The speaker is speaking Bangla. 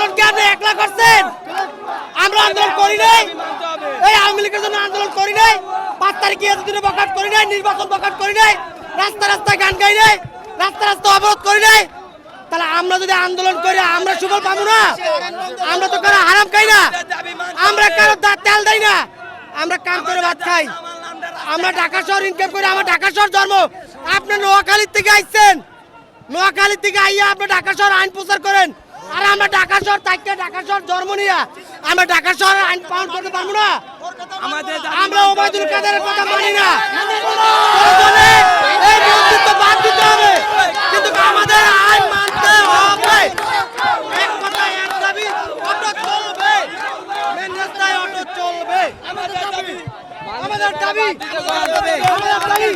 বন্ধ আরে আন্দোলন কি আপনি একলা করছেন? আমরা আন্দোলন করি নাই। এই আওয়ামী লীগের জন্য আন্দোলন করি নাই। পাঁচ তারিখে এতদিনে বকাট করি নাই, নির্বাচন বকাট করি নাই। রাস্তা রাস্তায় গান গাই নাই, রাস্তা রাস্তা অবরোধ করি নাই। তাহলে আমরা যদি আন্দোলন করি, আমরা সুফল পাবো না। আমরা তো কারও হারাম খাই না। আমরা কারও তেল দেই না। আমরা কাম করে ভাত খাই। আমরা ঢাকা শহর ইনকাম করি, আমার ঢাকা শহর জন্ম। আপনি নোয়াখালীর থেকে আইছেন। নোয়াখালীর থেকে আইয়া আপনি ঢাকা শহর আইন প্রচার করেন। আর আমরা ঢাকা শহর থাকতে ঢাকা শহর জন্ম নিয়া। আমরা ঢাকা শহর আইন পালন করতে পারব না। আমরা ওবায়দুল কাদেরের কথা মানি না। এই মসজিদ বাদ দিতে হবে। কিন্তু আমাদের আইন মানতে হবে। এক কথায় এক দাবি অটো চলবে। মেন রাস্তায় অটো চলবে। আমাদের দাবি আমাদের দাবি আমাদের দাবি।